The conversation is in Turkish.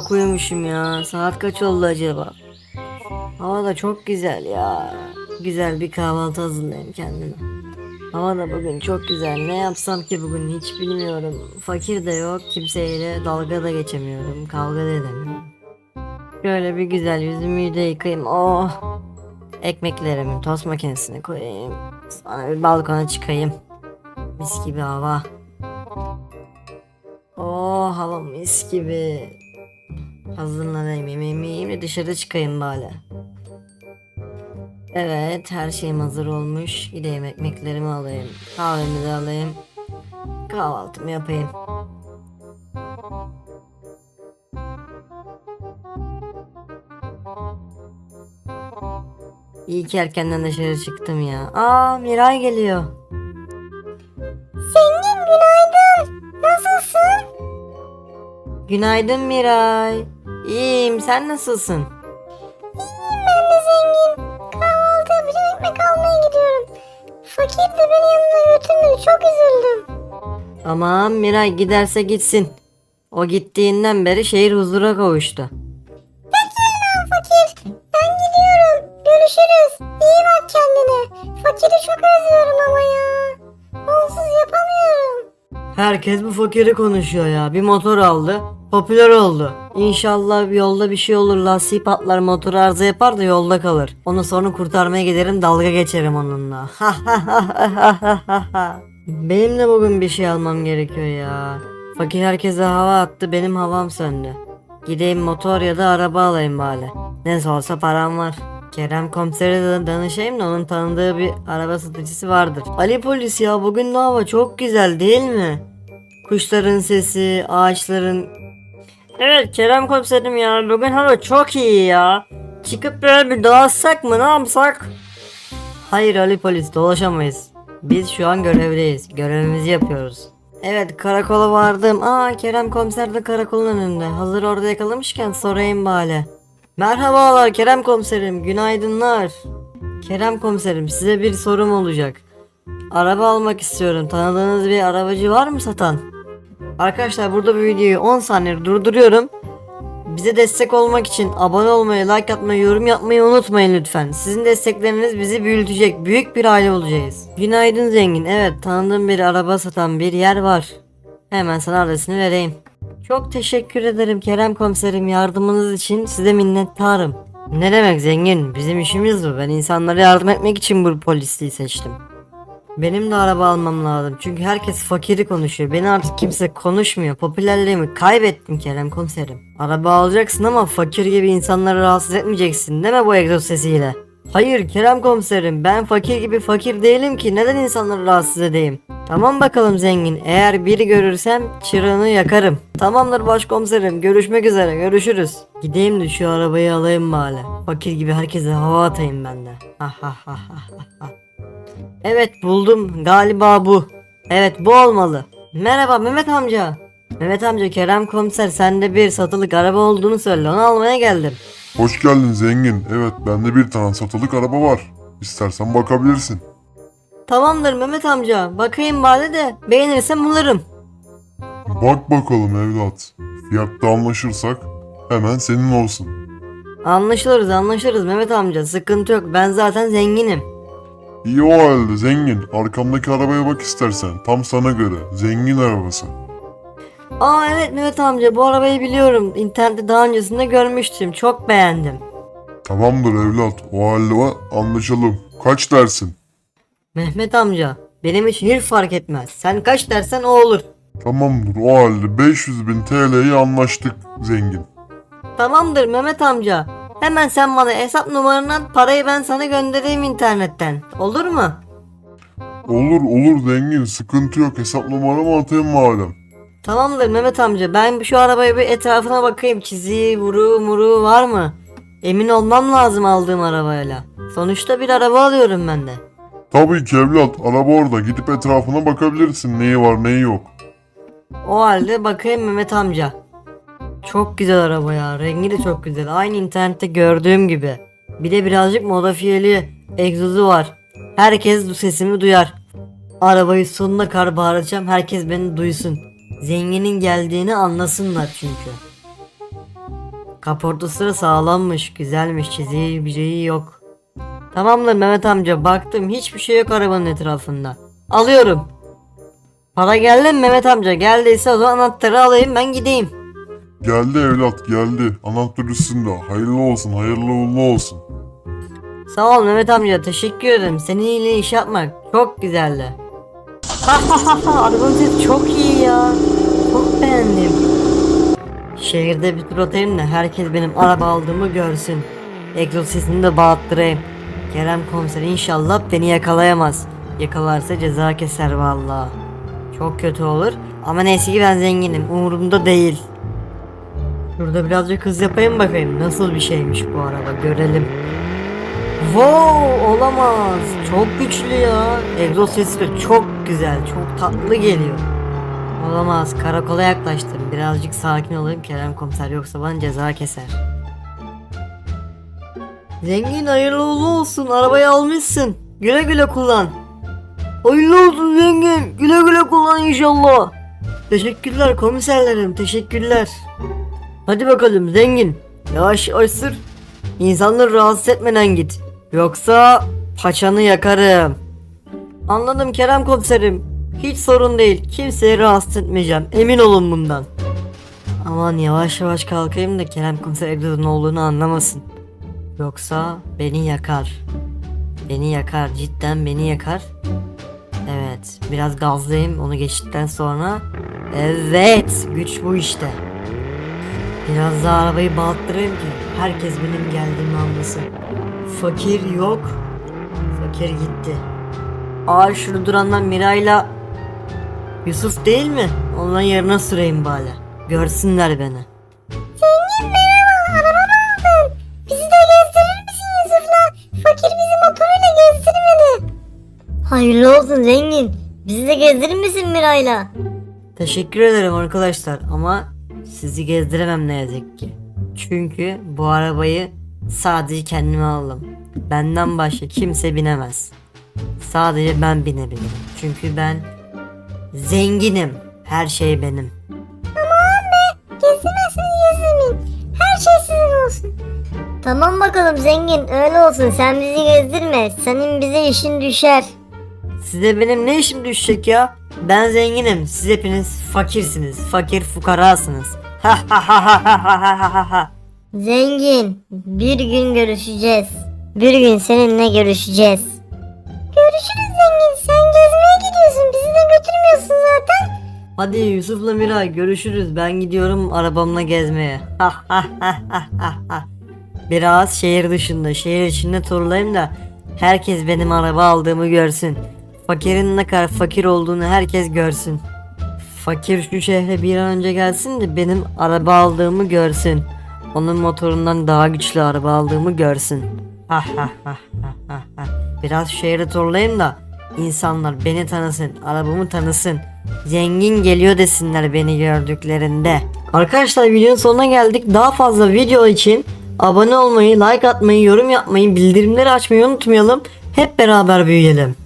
çok uyumuşum ya. Saat kaç oldu acaba? Hava da çok güzel ya. Güzel bir kahvaltı hazırlayayım kendime. Hava da bugün çok güzel. Ne yapsam ki bugün hiç bilmiyorum. Fakir de yok. Kimseyle dalga da geçemiyorum. Kavga da edemiyorum. Şöyle bir güzel yüzümü de yıkayayım. Oh. Ekmeklerimi tost makinesine koyayım. Sonra bir balkona çıkayım. Mis gibi hava. Oh hava mis gibi. Hazırlanayım yemeğimi yiyeyim de dışarı çıkayım bari. Evet her şeyim hazır olmuş. Gideyim ekmeklerimi alayım. Kahvemi de alayım. Kahvaltımı yapayım. İyi ki erkenden dışarı çıktım ya. Aa Miray geliyor. Zengin günaydın. Nasılsın? Günaydın Miray. İyiyim sen nasılsın? İyiyim ben de zengin. Kahvaltı yapacağım ekmek almaya gidiyorum. Fakir de beni yanına götürmedi. Çok üzüldüm. Aman Miray giderse gitsin. O gittiğinden beri şehir huzura kavuştu. Peki lan fakir. Ben gidiyorum. Görüşürüz. İyi bak kendine. Fakiri çok özlüyorum ama ya. Onsuz yapamıyorum. Herkes bu fakiri konuşuyor ya. Bir motor aldı. Popüler oldu. İnşallah yolda bir şey olur. Lastiği patlar motoru arıza yapar da yolda kalır. Onu sonra kurtarmaya giderim dalga geçerim onunla. benim de bugün bir şey almam gerekiyor ya. Fakir herkese hava attı benim havam söndü. Gideyim motor ya da araba alayım bari. Ne olsa param var. Kerem komisere de danışayım da onun tanıdığı bir araba satıcısı vardır. Ali polis ya bugün de hava çok güzel değil mi? Kuşların sesi, ağaçların... Evet Kerem komiserim ya bugün hava çok iyi ya. Çıkıp böyle bir dolaşsak mı ne yapsak? Hayır Ali polis dolaşamayız. Biz şu an görevdeyiz. Görevimizi yapıyoruz. Evet karakola vardım. Aa Kerem komiser de karakolun önünde. Hazır orada yakalamışken sorayım bari. Merhabalar Kerem komiserim. Günaydınlar. Kerem komiserim size bir sorum olacak. Araba almak istiyorum. Tanıdığınız bir arabacı var mı satan? Arkadaşlar burada bu videoyu 10 saniye durduruyorum. Bize destek olmak için abone olmayı, like atmayı, yorum yapmayı unutmayın lütfen. Sizin destekleriniz bizi büyütecek. Büyük bir aile olacağız. Günaydın zengin. Evet tanıdığım bir araba satan bir yer var. Hemen sana adresini vereyim. Çok teşekkür ederim Kerem komiserim yardımınız için size minnettarım. Ne demek zengin? Bizim işimiz bu. Ben insanlara yardım etmek için bu polisliği seçtim. Benim de araba almam lazım. Çünkü herkes fakiri konuşuyor. Beni artık kimse konuşmuyor. Popülerliğimi kaybettim Kerem komiserim. Araba alacaksın ama fakir gibi insanları rahatsız etmeyeceksin mi bu egzoz sesiyle? Hayır Kerem komiserim ben fakir gibi fakir değilim ki neden insanları rahatsız edeyim? Tamam bakalım zengin eğer biri görürsem çırağını yakarım. Tamamdır başkomiserim görüşmek üzere görüşürüz. Gideyim de şu arabayı alayım bari. Fakir gibi herkese hava atayım ben de. Evet buldum galiba bu. Evet bu olmalı. Merhaba Mehmet amca. Mehmet amca Kerem komiser sende bir satılık araba olduğunu söyle onu almaya geldim. Hoş geldin zengin. Evet bende bir tane satılık araba var. İstersen bakabilirsin. Tamamdır Mehmet amca bakayım bari de beğenirsem alırım. Bak bakalım evlat. Fiyatta anlaşırsak hemen senin olsun. Anlaşılırız anlaşırız Mehmet amca sıkıntı yok ben zaten zenginim. İyi o halde zengin. Arkamdaki arabaya bak istersen. Tam sana göre. Zengin arabası. Aa evet Mehmet amca bu arabayı biliyorum internette daha öncesinde görmüştüm çok beğendim. Tamamdır evlat. O halde anlaşalım. Kaç dersin? Mehmet amca benim için hiç fark etmez sen kaç dersen o olur. Tamamdır o halde 500 bin TL'yi anlaştık zengin. Tamamdır Mehmet amca. Hemen sen bana hesap numaranı at parayı ben sana göndereyim internetten. Olur mu? Olur olur zengin sıkıntı yok hesap numaramı atayım madem. Tamamdır Mehmet amca ben şu arabaya bir etrafına bakayım çiziği vuru muru var mı? Emin olmam lazım aldığım arabayla. Sonuçta bir araba alıyorum ben de. Tabii ki evlat araba orada gidip etrafına bakabilirsin neyi var neyi yok. O halde bakayım Mehmet amca. Çok güzel araba ya. Rengi de çok güzel. Aynı internette gördüğüm gibi. Bir de birazcık modifiyeli egzozu var. Herkes bu sesimi duyar. Arabayı sonuna kadar bağıracağım. Herkes beni duysun. Zenginin geldiğini anlasınlar çünkü. Kaportası sağlammış, güzelmiş, çiziği bir şeyi yok. Tamamdır Mehmet amca baktım hiçbir şey yok arabanın etrafında. Alıyorum. Para geldi mi Mehmet amca? Geldiyse o zaman anahtarı alayım ben gideyim. Geldi evlat geldi. Anahtar üstünde. Hayırlı olsun hayırlı uğurlu olsun. Sağ ol Mehmet amca teşekkür ederim. Seninle iş yapmak çok güzeldi. Arabanın sesi çok iyi ya. Çok beğendim. Şehirde bir tur atayım da herkes benim araba aldığımı görsün. Egzoz sesini de bağıttırayım. Kerem komiser inşallah beni yakalayamaz. Yakalarsa ceza keser vallahi. Çok kötü olur. Ama neyse ki ben zenginim. Umurumda değil. Şurada birazcık hız yapayım bakayım. Nasıl bir şeymiş bu araba görelim. Wow olamaz. Çok güçlü ya. Egzoz sesi de çok güzel. Çok tatlı geliyor. Olamaz. Karakola yaklaştım. Birazcık sakin olayım. Kerem komiser yoksa bana ceza keser. Zengin hayırlı uğurlu olsun. Arabayı almışsın. Güle güle kullan. Hayırlı olsun zengin. Güle güle kullan inşallah. Teşekkürler komiserlerim. Teşekkürler. Hadi bakalım zengin. Yavaş yavaş sür. İnsanları rahatsız etmeden git. Yoksa paçanı yakarım. Anladım Kerem komiserim. Hiç sorun değil. Kimseyi rahatsız etmeyeceğim. Emin olun bundan. Aman yavaş yavaş kalkayım da Kerem komiser ne olduğunu anlamasın. Yoksa beni yakar. Beni yakar. Cidden beni yakar. Evet. Biraz gazlayayım onu geçtikten sonra. Evet. Güç bu işte. Biraz daha arabayı bağıttırayım ki herkes benim geldiğimi anlasın. Fakir yok. Fakir gitti. Aa şurada duranlar Miray'la Yusuf değil mi? Onların yerine süreyim bari. Görsünler beni. Zengin merhaba arabamı aldın. Bizi de gezdirir misin Yusuf'la? Fakir bizi motoruyla gezdirmedi. Hayırlı olsun zengin. Bizi de gezdirir misin Miray'la? Teşekkür ederim arkadaşlar ama sizi gezdiremem ne yazık ki. Çünkü bu arabayı Sadece kendimi aldım. Benden başka kimse binemez. Sadece ben binebilirim. Çünkü ben zenginim. Her şey benim. Ama anne kesilmesin gezdirmeyin. Her şey sizin olsun. Tamam bakalım zengin öyle olsun sen bizi gezdirme. Senin bize işin düşer. Size benim ne işim düşecek ya? Ben zenginim. Siz hepiniz fakirsiniz. Fakir fukarasınız. Ha ha ha ha ha ha ha ha. Zengin bir gün görüşeceğiz. Bir gün seninle görüşeceğiz. Görüşürüz zengin. Sen gezmeye gidiyorsun. Bizi de götürmüyorsun zaten. Hadi Yusuf'la Miray görüşürüz. Ben gidiyorum arabamla gezmeye. Biraz şehir dışında, şehir içinde turlayayım da herkes benim araba aldığımı görsün. Fakirin ne kadar fakir olduğunu herkes görsün. Fakir şu şehre bir an önce gelsin de benim araba aldığımı görsün. Onun motorundan daha güçlü araba aldığımı görsün. Biraz şehri turlayayım da insanlar beni tanısın, arabamı tanısın. Zengin geliyor desinler beni gördüklerinde. Arkadaşlar videonun sonuna geldik. Daha fazla video için abone olmayı, like atmayı, yorum yapmayı, bildirimleri açmayı unutmayalım. Hep beraber büyüyelim.